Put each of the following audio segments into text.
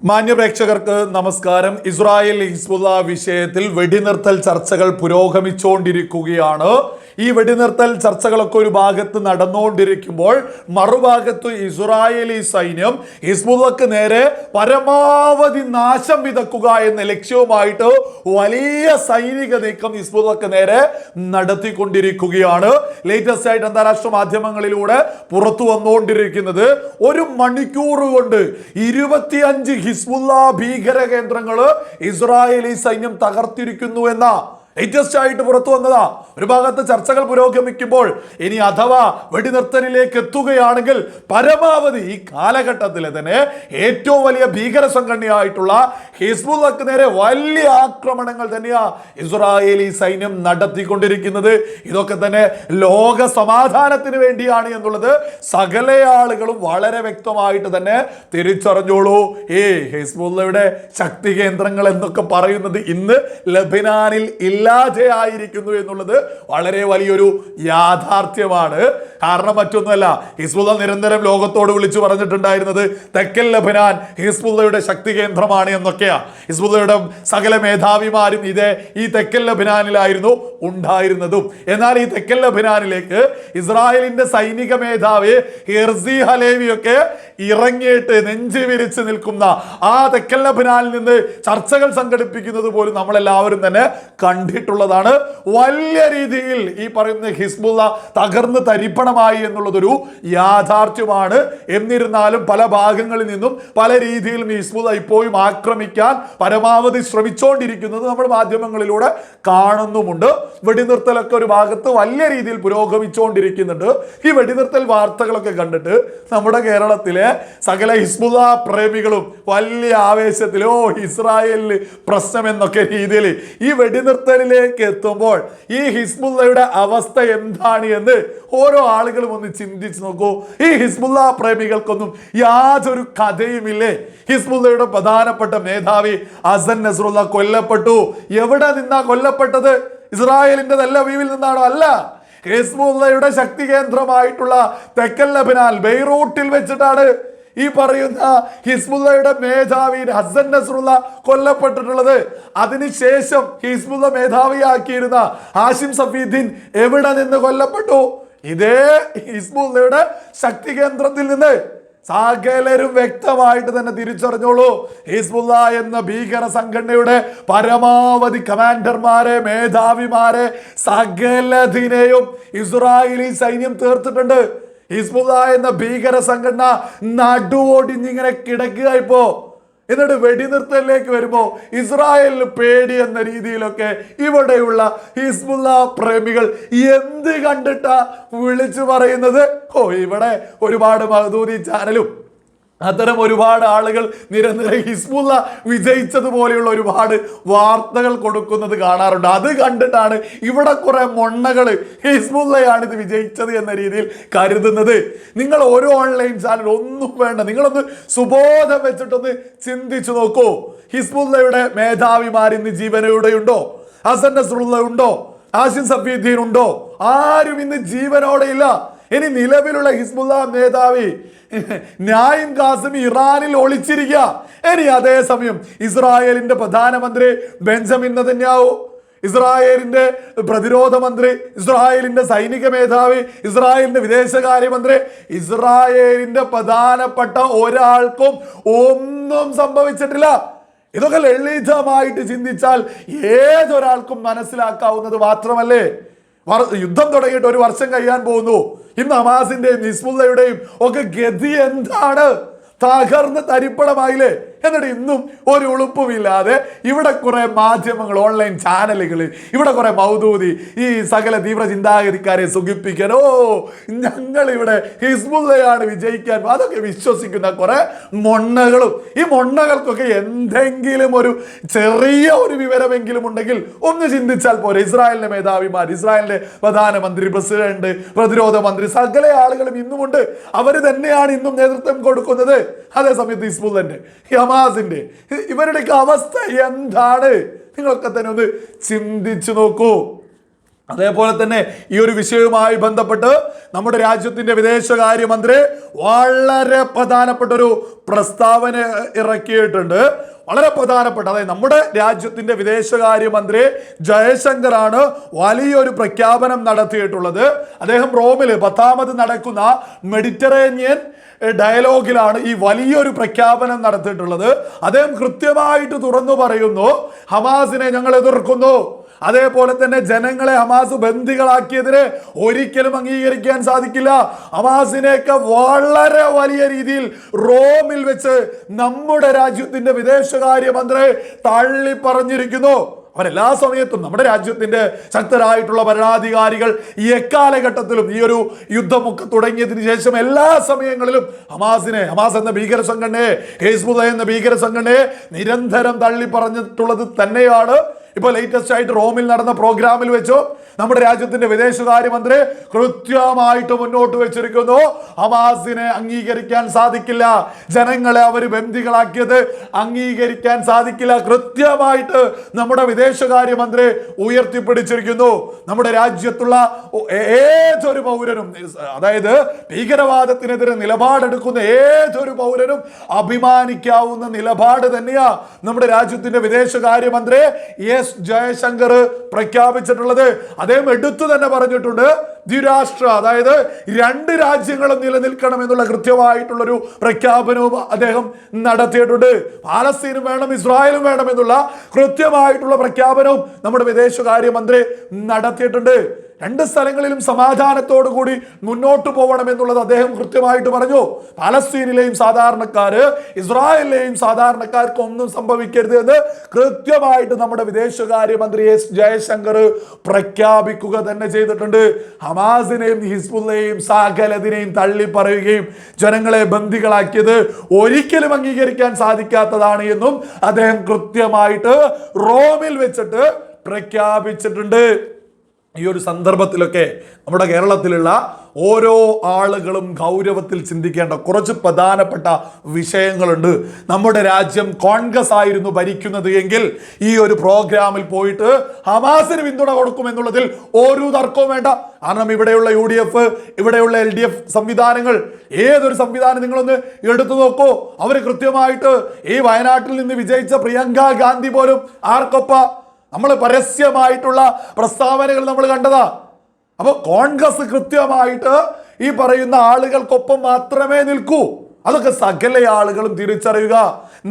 മാന്യ പ്രേക്ഷകർക്ക് നമസ്കാരം. ഇസ്രായേൽ ഹിസ്ബുല്ല വിഷയത്തിൽ വെടിനിർത്തൽ ചർച്ചകൾ പുരോഗമിച്ചുകൊണ്ടിരിക്കുകയാണ് ഈ വെടിനിർത്തൽ ചർച്ചകളൊക്കെ ഒരു ഭാഗത്ത് നടന്നുകൊണ്ടിരിക്കുമ്പോൾ മറുഭാഗത്ത് ഇസ്രായേലി സൈന്യം ഹിസ്ബുള്ളക്ക് നേരെ പരമാവധി നാശം വിതക്കുക എന്ന ലക്ഷ്യവുമായിട്ട് വലിയ സൈനിക നീക്കം ഹിസ്ബുള്ളക്ക് നേരെ നടത്തിക്കൊണ്ടിരിക്കുകയാണ്. ലേറ്റസ്റ്റ് ആയിട്ട് അന്താരാഷ്ട്ര മാധ്യമങ്ങളിലൂടെ പുറത്തു വന്നുകൊണ്ടിരിക്കുന്നത് ഒരു മണിക്കൂർ കൊണ്ട് ഇരുപത്തിയഞ്ച് ഹിസ്ബുള്ള ഭീകര കേന്ദ്രങ്ങൾ ഇസ്രായേലി സൈന്യം തകർത്തിരിക്കുന്നു എന്ന ലേറ്റസ്റ്റ് ആയിട്ട് പുറത്തു വന്നതാ. ഒരു ഭാഗത്ത് ചർച്ചകൾ പുരോഗമിക്കുമ്പോൾ ഇനി അഥവാ വെടിനിർത്തലിലേക്ക് എത്തുകയാണെങ്കിൽ പരമാവധി ഈ കാലഘട്ടത്തിലെ തന്നെ ഏറ്റവും വലിയ ഭീകര സംഘടനയായിട്ടുള്ള ഹിസ്ബുള്ളക്ക് നേരെ വലിയ ആക്രമണങ്ങൾ തന്നെയാ ഇസ്രായേലി സൈന്യം നടത്തിക്കൊണ്ടിരിക്കുന്നത്. ഇതൊക്കെ തന്നെ ലോക സമാധാനത്തിന് വേണ്ടിയാണ് എന്നുള്ളത് സകല ആളുകളും വളരെ വ്യക്തമായിട്ട് തന്നെ തിരിച്ചറിഞ്ഞോളൂ. ഏ ഹിസ്ബുള്ളയുടെ ശക്തി കേന്ദ്രങ്ങൾ എന്നൊക്കെ പറയുന്നത് ഇന്ന് ലബനാനിൽ ഇല്ലാതെയായിരിക്കുന്നു എന്നുള്ളത് വളരെ വലിയൊരു യാഥാർത്ഥ്യമാണ്. കാരണം മറ്റൊന്നുമല്ല ഹിസ്ബുള്ള നിരന്തരം ലോകത്തോട് വിളിച്ചു പറഞ്ഞിട്ടുണ്ടായിരുന്നത് തെക്കൻ ലബനാൻ ഹിസ്ബുള്ളയുടെ ശക്തി കേന്ദ്രമാണ് എന്നൊക്കെയാ ഹിസ്ബുള്ളയുടെ സകല മേധാവിമാരും ഇതേ ഈ തെക്കൻ ലബനാനിലായിരുന്നു ഉണ്ടായിരുന്നതും. എന്നാൽ ഈ തെക്കൻ ലബനാനിലേക്ക് ഇസ്രായേലിന്റെ സൈനിക മേധാവി ഹിർസി ഹലേവിയൊക്കെ ഇറങ്ങിയിട്ട് നെഞ്ചി വിരിച്ച് നിൽക്കുന്ന ആ തെക്കൻ ലബനാനിൽ നിന്ന് ചർച്ചകൾ സംഘടിപ്പിക്കുന്നത് പോലും നമ്മളെല്ലാവരും തന്നെ കണ്ടിട്ടുള്ളതാണ്. വലിയ രീതിയിൽ ഈ പറയുന്ന ഹിസ്ബുള്ള തകർന്ന് തരിപ്പണമായി എന്നുള്ളതൊരു യാഥാർത്ഥ്യമാണ്. എന്നിരുന്നാലും പല ഭാഗങ്ങളിൽ നിന്നും പല രീതിയിലും ഹിസ്ബുള്ള ഇപ്പോഴും ആക്രമിക്കാൻ പരമാവധി ശ്രമിച്ചുകൊണ്ടിരിക്കുന്നത് നമ്മൾ മാധ്യമങ്ങളിലൂടെ കാണുന്നുമുണ്ട്. വെടിനിർത്തലൊക്കെ ഒരു ഭാഗത്ത് വലിയ രീതിയിൽ പുരോഗമിച്ചുകൊണ്ടിരിക്കുന്നുണ്ട് ഈ വെടിനിർത്തൽ വാർത്തകളൊക്കെ കണ്ടിട്ട് നമ്മുടെ കേരളത്തിലെ സകല ഹിസ്ബുദ പ്രേമികളും വലിയ ആവേശത്തിൽ ഓ ഇസ്രായേലിൽ പ്രശ്നം എന്നൊക്കെ രീതിയിൽ ഈ വെടിനിർത്തലിലേക്ക് എത്തുമ്പോൾ ഈ ഹിസ്ബുള്ളയുടെ അവസ്ഥ എന്താണ് എന്ന് ഓരോ ആളുകളും ഒന്ന് ചിന്തിച്ചു നോക്കൂ. ഈ ഹിസ്ബുള്ള പ്രേമികൾക്കൊന്നും യാതൊരു കഥയുമില്ലേ? ഹിസ്ബുള്ളയുടെ പ്രധാനപ്പെട്ട അസൻ നസറുള്ള കൊല്ലപ്പെട്ടു. എവിടെ നിന്നാ കൊല്ലപ്പെട്ടത്? ഇസ്രായേലിന്റെ വീവിൽ നിന്നാണോ? അല്ല. ഹിസ്ബുള്ളയുടെ ശക്തി കേന്ദ്രമായിട്ടുള്ള തെക്കൻ ലബിനാൽ ബെയ്റൂട്ടിൽ വെച്ചിട്ടാണ് ഈ പറയുന്ന ഹിസ്ബുള്ളയുടെ മേധാവി ഹസൻ നസറുള്ള കൊല്ലപ്പെട്ടിട്ടുള്ളത്. അതിനുശേഷം ഹിസ്ബുള്ള മേധാവിയാക്കിയിരുന്ന ഹാഷിം സഫീദ്ദീൻ എവിടെ നിന്ന് കൊല്ലപ്പെട്ടു? ഇതേ ഹിസ്ബുള്ളയുടെ ശക്തി കേന്ദ്രത്തിൽ നിന്ന്. സകലരും വ്യക്തമായിട്ട് തന്നെ തിരിച്ചറിഞ്ഞോളൂ. ഹിസ്ബുല്ല എന്ന ഭീകര സംഘടനയുടെ പരമാവധി കമാൻഡർമാരെ മേധാവിമാരെ സകലതിനെയും ഇസ്രായേലി സൈന്യം തീർത്തിട്ടുണ്ട്. ഹിസ്ബുല്ല എന്ന ഭീകര സംഘടന നടുവോടിഞ്ഞിങ്ങനെ കിടക്കുക ഇപ്പോ. എന്നിട്ട് വെടിനിർത്തലിലേക്ക് വരുമ്പോൾ ഇസ്രായേലിന് പേടി എന്ന രീതിയിലൊക്കെ ഇവിടെയുള്ള ഹിസ്ബുള്ള പ്രേമികൾ എന്ത് കണ്ടിട്ടാ വിളിച്ചു പറയുന്നത്? ഓ ഇവിടെ ഒരുപാട് മഹദൂദി ചാനലും അത്തരം ഒരുപാട് ആളുകൾ നിരന്തരം ഹിസ്ബുള്ള വിജയിച്ചതുപോലെയുള്ള ഒരുപാട് വാർത്തകൾ കൊടുക്കുന്നത് കാണാറുണ്ട്. അത് കണ്ടിട്ടാണ് ഇവിടെ കുറെ മൊണ്ണകൾ ഹിസ്ബുള്ളയാണ് ഇത് വിജയിച്ചത് എന്ന രീതിയിൽ കരുതുന്നത്. നിങ്ങൾ ഓരോ ഓൺലൈൻ ചാനൽ ഒന്നും വേണ്ട നിങ്ങളൊന്ന് സുബോധം വെച്ചിട്ടൊന്ന് ചിന്തിച്ചു നോക്കൂ. ഹിസ്ബുള്ളയുടെ മേധാവിമാർ ഇന്ന് ജീവനയുടെയുണ്ടോ ഹസൻ നസറുള്ള ഉണ്ടോ ആഷിൻ സഫീദ്ദീൻ ഉണ്ടോ? ആരും ഇന്ന് ജീവനോടെ ഇല്ല. ഇനി നിലവിലുള്ള ഹിസ്ബുല്ല മേധാവി ന്യായം കാസിം ഇറാനിൽ ഒളിച്ചിരിക്കുക ഇനി അതേസമയം ഇസ്രായേലിന്റെ പ്രധാനമന്ത്രി ബെഞ്ചമിൻ നതന്യാവു ഇസ്രായേലിന്റെ പ്രതിരോധ മന്ത്രി ഇസ്രായേലിന്റെ സൈനിക മേധാവി ഇസ്രായേലിന്റെ വിദേശകാര്യമന്ത്രി ഇസ്രായേലിന്റെ പ്രധാനപ്പെട്ട ഒരാൾക്കും ഒന്നും സംഭവിച്ചിട്ടില്ല. ഇതൊക്കെ ലളിതമായിട്ട് ചിന്തിച്ചാൽ ഏതൊരാൾക്കും മനസ്സിലാക്കാവുന്നത് മാത്രമല്ലേ? യുദ്ധം തുടങ്ങിയിട്ട് ഒരു വർഷം കഴിയാൻ പോകുന്നു. ഇന്ന് ഹമാസിന്റെയും ഹിസ്ബുള്ളയുടെയും ഒക്കെ ഗതി എന്താണ്? തകർന്ന് തരിപ്പണമായില്ലേ? എന്നിട്ട് ഇന്നും ഒരു ഉളുപ്പുമില്ലാതെ ഇവിടെ കുറെ മാധ്യമങ്ങൾ ഓൺലൈൻ ചാനലുകൾ ഇവിടെ കുറെ മൗദൂതി ഈ സകല തീവ്ര ചിന്താഗതിക്കാരെ സുഖിപ്പിക്കാൻ. ഓ ഞങ്ങൾ ഇവിടെ ഹിസ്ബുള്ളയാണ് വിജയിക്കാൻ. അതൊക്കെ വിശ്വസിക്കുന്ന കുറെ മൊണ്ണകളും. ഈ മൊണ്ണകൾക്കൊക്കെ എന്തെങ്കിലും ഒരു ചെറിയ ഒരു വിവരമെങ്കിലും ഉണ്ടെങ്കിൽ ഒന്ന് ചിന്തിച്ചാൽ പോരെ. ഇസ്രായേലിന്റെ മേധാവിമാർ ഇസ്രായേലിന്റെ പ്രധാനമന്ത്രി പ്രസിഡന്റ് പ്രതിരോധ മന്ത്രി സകല ആളുകളും ഇന്നുമുണ്ട്. അവർ തന്നെയാണ് ഇന്നും നേതൃത്വം കൊടുക്കുന്നത്. അതേസമയത്ത് ഹിസ്ബുള്ളന്റെ. ഹമാസിന്റെ ഇവരുടെയൊക്കെ അവസ്ഥ എന്താണ്? നിങ്ങളൊക്കെ തന്നെ ഒന്ന് ചിന്തിച്ചു നോക്കൂ. അതേപോലെ തന്നെ ഈ ഒരു വിഷയവുമായി ബന്ധപ്പെട്ട് നമ്മുടെ രാജ്യത്തിന്റെ വിദേശകാര്യമന്ത്രി വളരെ പ്രധാനപ്പെട്ട ഒരു പ്രസ്താവന ഇറക്കിയിട്ടുണ്ട്. വളരെ പ്രധാനപ്പെട്ട അതായത് നമ്മുടെ രാജ്യത്തിന്റെ വിദേശകാര്യമന്ത്രി ജയശങ്കറാണ് വലിയൊരു പ്രഖ്യാപനം നടത്തിയിട്ടുള്ളത്. അദ്ദേഹം റോമിൽ പത്താമത് നടക്കുന്ന മെഡിറ്ററേനിയൻ ഡയലോഗിലാണ് ഈ വലിയൊരു പ്രഖ്യാപനം നടത്തിയിട്ടുള്ളത്. അദ്ദേഹം കൃത്യമായിട്ട് തുറന്നു പറയുന്നു ഹമാസിനെ ഞങ്ങൾ എതിർക്കുന്നു. അതേപോലെ തന്നെ ജനങ്ങളെ ഹമാസ് ബന്ദികളാക്കിയതിന് ഒരിക്കലും അംഗീകരിക്കാൻ സാധിക്കില്ല. ഹമാസിനെയൊക്കെ വളരെ വലിയ രീതിയിൽ റോമിൽ വെച്ച് നമ്മുടെ രാജ്യത്തിന്റെ വിദേശകാര്യമന്ത്രി തള്ളി പറഞ്ഞിരിക്കുന്നു അവരെല്ലാ സമയത്തും നമ്മുടെ രാജ്യത്തിന്റെ ശക്തരായിട്ടുള്ള ഭരണാധികാരികൾ ഈ എക്കാലഘട്ടത്തിലും ഈ ഒരു യുദ്ധമൊക്കെ തുടങ്ങിയതിന് ശേഷം എല്ലാ സമയങ്ങളിലും ഹമാസിനെ ഹമാസ് എന്ന ഭീകര സംഘടനയെ ഹേസ്ബുദ എന്ന ഭീകര സംഘടനയെ നിരന്തരം തള്ളി പറഞ്ഞിട്ടുള്ളത് തന്നെയാണ്. ഇപ്പൊ ലേറ്റസ്റ്റ് ആയിട്ട് റോമിൽ നടന്ന പ്രോഗ്രാമിൽ വെച്ചോ നമ്മുടെ രാജ്യത്തിന്റെ വിദേശകാര്യമന്ത്രി കൃത്യമായിട്ട് മുന്നോട്ട് വെച്ചിരിക്കുന്നു. ഹമാസിനെ അംഗീകരിക്കാൻ സാധിക്കില്ല. ജനങ്ങളെ അവർ ബന്ദികളാക്കിയത് അംഗീകരിക്കാൻ സാധിക്കില്ല. കൃത്യമായിട്ട് നമ്മുടെ വിദേശകാര്യമന്ത്രി ഉയർത്തിപ്പിടിച്ചിരിക്കുന്നു. നമ്മുടെ രാജ്യത്തുള്ള ഏതൊരു പൗരനും അതായത് ഭീകരവാദത്തിനെതിരെ നിലപാടെടുക്കുന്ന ഏതൊരു പൗരനും അഭിമാനിക്കാവുന്ന നിലപാട് തന്നെയാ നമ്മുടെ രാജ്യത്തിന്റെ വിദേശകാര്യമന്ത്രി എസ് ജയശങ്കർ പ്രഖ്യാപിച്ചിട്ടുള്ളത്. അദ്ദേഹം എടുത്തു തന്നെ പറഞ്ഞിട്ടുണ്ട് ദ്വിരാഷ്ട്ര അതായത് രണ്ട് രാജ്യങ്ങളും നിലനിൽക്കണം എന്നുള്ള കൃത്യമായിട്ടുള്ളൊരു പ്രഖ്യാപനവും അദ്ദേഹം നടത്തിയിട്ടുണ്ട്. പാലസ്തീനും വേണം ഇസ്രായേലും വേണം എന്നുള്ള കൃത്യമായിട്ടുള്ള പ്രഖ്യാപനവും നമ്മുടെ വിദേശകാര്യമന്ത്രി നടത്തിയിട്ടുണ്ട്. രണ്ട് സ്ഥലങ്ങളിലും സമാധാനത്തോടു കൂടി മുന്നോട്ട് പോകണം എന്നുള്ളത് അദ്ദേഹം കൃത്യമായിട്ട് പറഞ്ഞു. പാലസ്തീനിലെയും സാധാരണക്കാര് ഇസ്രായേലിലെയും സാധാരണക്കാർക്ക് ഒന്നും സംഭവിക്കരുത് എന്ന് കൃത്യമായിട്ട് നമ്മുടെ വിദേശകാര്യമന്ത്രി എസ് ജയശങ്കർ പ്രഖ്യാപിക്കുക തന്നെ ചെയ്തിട്ടുണ്ട്. ഹമാസിനെയും ഹിസ്ബുള്ളയെയും സാഖലതിനെയും തള്ളി പറയുകയും ജനങ്ങളെ ബന്ദികളാക്കിയത് ഒരിക്കലും അംഗീകരിക്കാൻ സാധിക്കാത്തതാണ് എന്നും അദ്ദേഹം കൃത്യമായിട്ട് റോമിൽ വെച്ചിട്ട് പ്രഖ്യാപിച്ചിട്ടുണ്ട്. ഈ ഒരു സന്ദർഭത്തിലൊക്കെ നമ്മുടെ കേരളത്തിലുള്ള ഓരോ ആളുകളും ഗൗരവത്തിൽ ചിന്തിക്കേണ്ട കുറച്ച് പ്രധാനപ്പെട്ട വിഷയങ്ങളുണ്ട്. നമ്മുടെ രാജ്യം കോൺഗ്രസ് ആയിരുന്നു ഭരിക്കുന്നത് എങ്കിൽ ഈ ഒരു പ്രോഗ്രാമിൽ പോയിട്ട് ഹമാസിന് പിന്തുണ കൊടുക്കുമെന്നുള്ളതിൽ ഒരു തർക്കവും വേണ്ട. കാരണം ഇവിടെയുള്ള യു ഡി എഫ് ഇവിടെയുള്ള എൽ ഡി എഫ് സംവിധാനങ്ങൾ ഏതൊരു സംവിധാനം നിങ്ങളൊന്ന് എടുത്തു നോക്കൂ. അവർ കൃത്യമായിട്ട് ഈ വയനാട്ടിൽ നിന്ന് വിജയിച്ച പ്രിയങ്ക ഗാന്ധി പോലും ആർക്കൊപ്പ? നമ്മൾ പരസ്യമായിട്ടുള്ള പ്രസ്താവനകൾ നമ്മൾ കണ്ടതാ. അപ്പോൾ കോൺഗ്രസ് കൃത്യമായിട്ട് ഈ പറയുന്ന ആളുകൾക്കൊപ്പം മാത്രമേ നിൽക്കൂ. അതൊക്കെ സകല ആളുകളും തിരിച്ചറിയുക.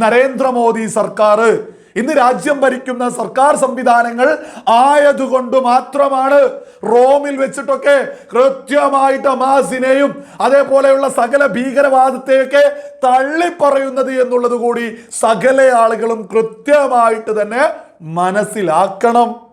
നരേന്ദ്രമോദി സർക്കാർ ഇന്ന് രാജ്യം ഭരിക്കുന്ന സർക്കാർ സംവിധാനങ്ങൾ ആയതുകൊണ്ട് മാത്രമാണ് റോമിൽ വെച്ചിട്ടൊക്കെ കൃത്യമായിട്ട് ഹമാസിനെയും അതേപോലെയുള്ള സകല ഭീകരവാദത്തെയൊക്കെ തള്ളിപ്പറയുന്നത് എന്നുള്ളത് കൂടി സകല ആളുകളും കൃത്യമായിട്ട് തന്നെ മനസ്സിലാക്കണം.